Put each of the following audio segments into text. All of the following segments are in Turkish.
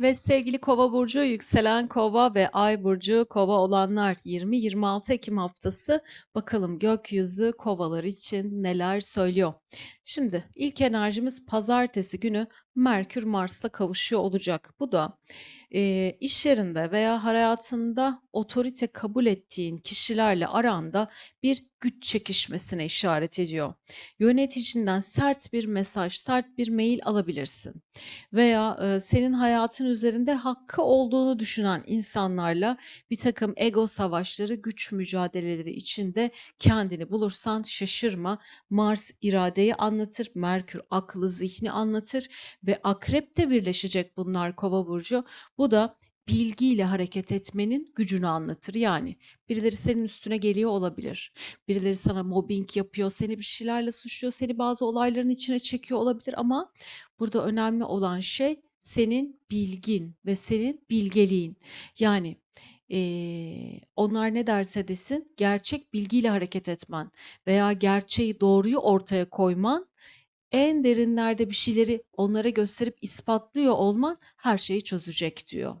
Ve sevgili Kova burcu, yükselen Kova ve Ay burcu Kova olanlar 20-26 Ekim haftası bakalım gökyüzü Kovalar için neler söylüyor. Şimdi ilk enerjimiz pazartesi günü Merkür Mars'la kavuşuyor olacak. Bu da e, iş yerinde veya hayatında otorite kabul ettiğin kişilerle aranda bir güç çekişmesine işaret ediyor. Yöneticinden sert bir mesaj, sert bir mail alabilirsin veya e, senin hayatın üzerinde hakkı olduğunu düşünen insanlarla bir takım ego savaşları, güç mücadeleleri içinde kendini bulursan şaşırma. Mars iradeyi anlatır, Merkür aklı, zihni anlatır ve Akrep'te birleşecek bunlar Kova burcu. Bu da bilgiyle hareket etmenin gücünü anlatır. Yani birileri senin üstüne geliyor olabilir. Birileri sana mobbing yapıyor, seni bir şeylerle suçluyor, seni bazı olayların içine çekiyor olabilir ama burada önemli olan şey senin bilgin ve senin bilgeliğin. Yani eee, onlar ne derse desin gerçek bilgiyle hareket etmen veya gerçeği doğruyu ortaya koyman en derinlerde bir şeyleri onlara gösterip ispatlıyor olman her şeyi çözecek diyor.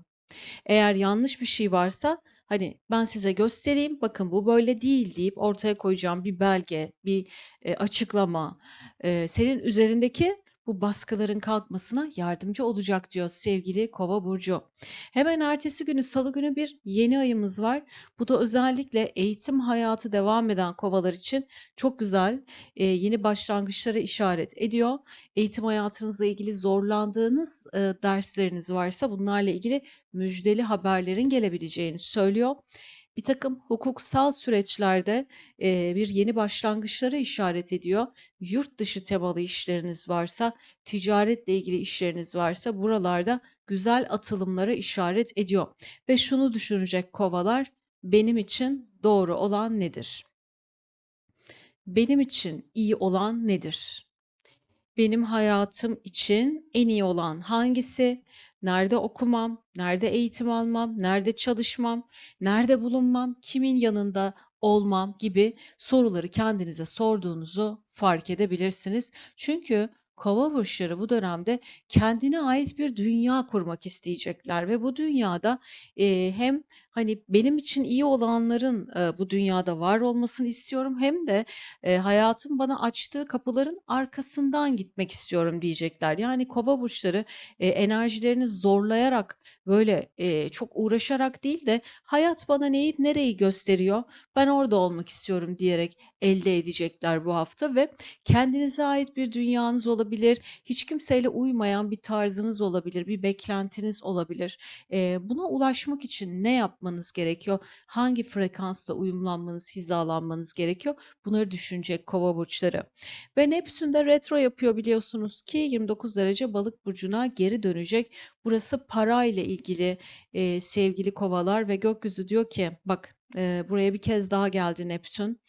Eğer yanlış bir şey varsa hani ben size göstereyim bakın bu böyle değil deyip ortaya koyacağım bir belge, bir e, açıklama e, senin üzerindeki bu baskıların kalkmasına yardımcı olacak diyor sevgili Kova burcu. Hemen ertesi günü Salı günü bir yeni ayımız var. Bu da özellikle eğitim hayatı devam eden Kovalar için çok güzel e, yeni başlangıçlara işaret ediyor. Eğitim hayatınızla ilgili zorlandığınız e, dersleriniz varsa bunlarla ilgili müjdeli haberlerin gelebileceğini söylüyor bir takım hukuksal süreçlerde e, bir yeni başlangıçlara işaret ediyor. Yurt dışı temalı işleriniz varsa, ticaretle ilgili işleriniz varsa buralarda güzel atılımlara işaret ediyor. Ve şunu düşünecek kovalar, benim için doğru olan nedir? Benim için iyi olan nedir? Benim hayatım için en iyi olan hangisi? Nerede okumam, nerede eğitim almam, nerede çalışmam, nerede bulunmam, kimin yanında olmam gibi soruları kendinize sorduğunuzu fark edebilirsiniz. Çünkü Kova bu dönemde kendine ait bir dünya kurmak isteyecekler ve bu dünyada e, hem hani benim için iyi olanların e, bu dünyada var olmasını istiyorum hem de e, hayatın bana açtığı kapıların arkasından gitmek istiyorum diyecekler. Yani Kova burçları e, enerjilerini zorlayarak böyle e, çok uğraşarak değil de hayat bana neyi nereyi gösteriyor ben orada olmak istiyorum diyerek elde edecekler bu hafta ve kendinize ait bir dünyanız olabilir. Hiç kimseyle uymayan bir tarzınız olabilir, bir beklentiniz olabilir. Eee, buna ulaşmak için ne yapmanız gerekiyor? Hangi frekansla uyumlanmanız, hizalanmanız gerekiyor? Bunları düşünecek Kova burçları. Ve Neptün de retro yapıyor biliyorsunuz ki 29 derece Balık burcuna geri dönecek. Burası para ile ilgili eee, sevgili Kovalar ve gökyüzü diyor ki bak eee, buraya bir kez daha geldi Neptün.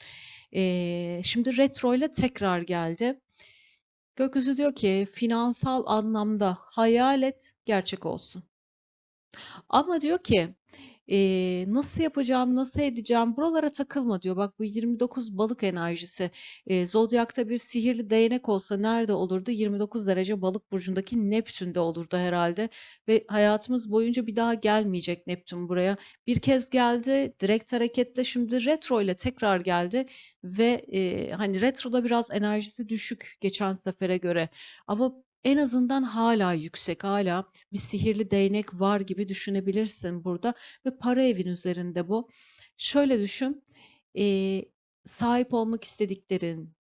Eee, şimdi retro ile tekrar geldi. Gökyüzü diyor ki finansal anlamda hayal et gerçek olsun. Ama diyor ki Eee, nasıl yapacağım, nasıl edeceğim, buralara takılma diyor. Bak bu 29 balık enerjisi. Eee, zodyakta bir sihirli değnek olsa nerede olurdu? 29 derece balık burcundaki Neptün'de olurdu herhalde. Ve hayatımız boyunca bir daha gelmeyecek Neptün buraya. Bir kez geldi, direkt hareketle şimdi retro ile tekrar geldi ve eee, hani retroda biraz enerjisi düşük geçen sefere göre. Ama en azından hala yüksek, hala bir sihirli değnek var gibi düşünebilirsin burada ve para evin üzerinde bu. Şöyle düşün, eee, sahip olmak istediklerin,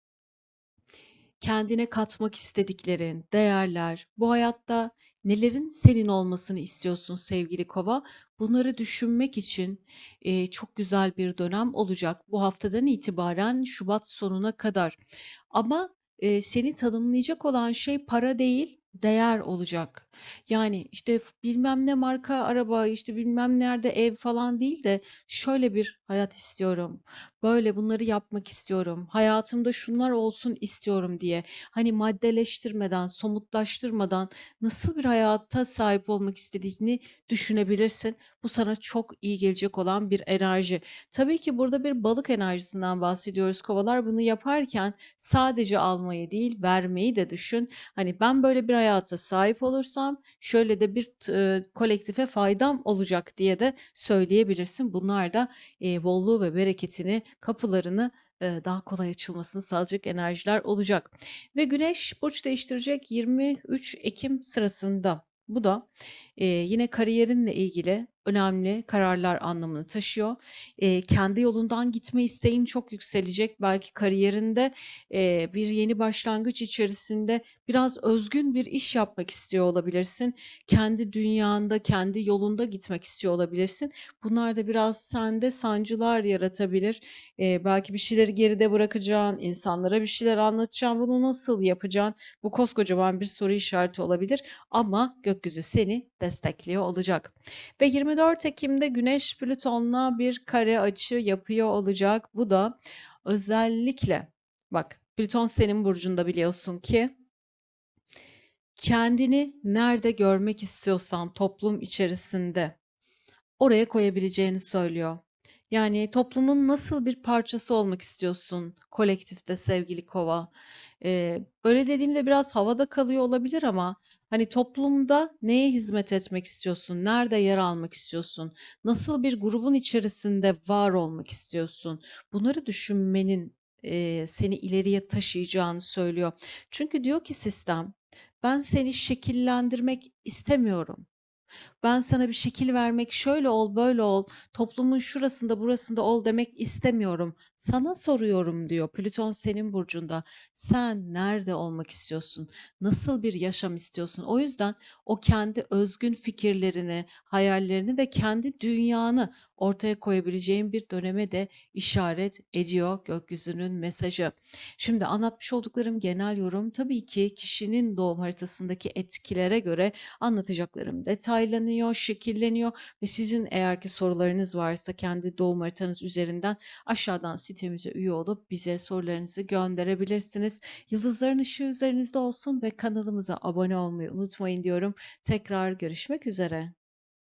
kendine katmak istediklerin, değerler, bu hayatta nelerin senin olmasını istiyorsun sevgili Kova? Bunları düşünmek için eee, çok güzel bir dönem olacak bu haftadan itibaren Şubat sonuna kadar. Ama seni tanımlayacak olan şey para değil, değer olacak. Yani işte bilmem ne marka araba, işte bilmem nerede ev falan değil de şöyle bir hayat istiyorum. Böyle bunları yapmak istiyorum. Hayatımda şunlar olsun istiyorum diye. Hani maddeleştirmeden, somutlaştırmadan nasıl bir hayata sahip olmak istediğini düşünebilirsin. Bu sana çok iyi gelecek olan bir enerji. Tabii ki burada bir balık enerjisinden bahsediyoruz kovalar. Bunu yaparken sadece almayı değil, vermeyi de düşün. Hani ben böyle bir hayata sahip olursam yaparsam şöyle de bir eee, kolektife faydam olacak diye de söyleyebilirsin. Bunlar da, eee, bolluğu ve bereketini, kapılarını, daha kolay açılmasını sağlayacak enerjiler olacak ve Güneş burç değiştirecek 23 Ekim sırasında. Bu da, eee, yine kariyerinle ilgili önemli kararlar anlamını taşıyor. Eee, kendi yolundan gitme isteğin çok yükselecek. Belki kariyerinde, eee, bir yeni başlangıç içerisinde biraz özgün bir iş yapmak istiyor olabilirsin. Kendi dünyanda, kendi yolunda gitmek istiyor olabilirsin. Bunlar da biraz sende sancılar yaratabilir. Eee, belki bir şeyleri geride bırakacaksın, insanlara bir şeyler anlatacaksın. Bunu nasıl yapacaksın? Bu koskocaman bir soru işareti olabilir ama gökyüzü seni destekliyor olacak ve 24 Ekim'de Güneş Plüton'la bir kare açı yapıyor olacak. Bu da özellikle bak Plüton senin burcunda biliyorsun ki kendini nerede görmek istiyorsan toplum içerisinde oraya koyabileceğini söylüyor. Yani toplumun nasıl bir parçası olmak istiyorsun kolektifte sevgili Kova? Eee, böyle dediğimde biraz havada kalıyor olabilir ama hani toplumda neye hizmet etmek istiyorsun? Nerede yer almak istiyorsun? Nasıl bir grubun içerisinde var olmak istiyorsun? Bunları düşünmenin, eee, seni ileriye taşıyacağını söylüyor. Çünkü diyor ki sistem, ben seni şekillendirmek istemiyorum. Ben sana bir şekil vermek, şöyle ol, böyle ol, toplumun şurasında burasında ol demek istemiyorum. Sana soruyorum diyor. Plüton senin burcunda. Sen nerede olmak istiyorsun? Nasıl bir yaşam istiyorsun? O yüzden o kendi özgün fikirlerini, hayallerini ve kendi dünyanı ortaya koyabileceğin bir döneme de işaret ediyor gökyüzünün mesajı. Şimdi anlatmış olduklarım genel yorum. Tabii ki kişinin doğum haritasındaki etkilere göre anlatacaklarım detaylanıyor, şekilleniyor ve sizin eğer ki sorularınız varsa kendi doğum haritanız üzerinden aşağıdan sitemize üye olup bize sorularınızı gönderebilirsiniz. Yıldızların ışığı üzerinizde olsun ve kanalımıza abone olmayı unutmayın diyorum. Tekrar görüşmek üzere.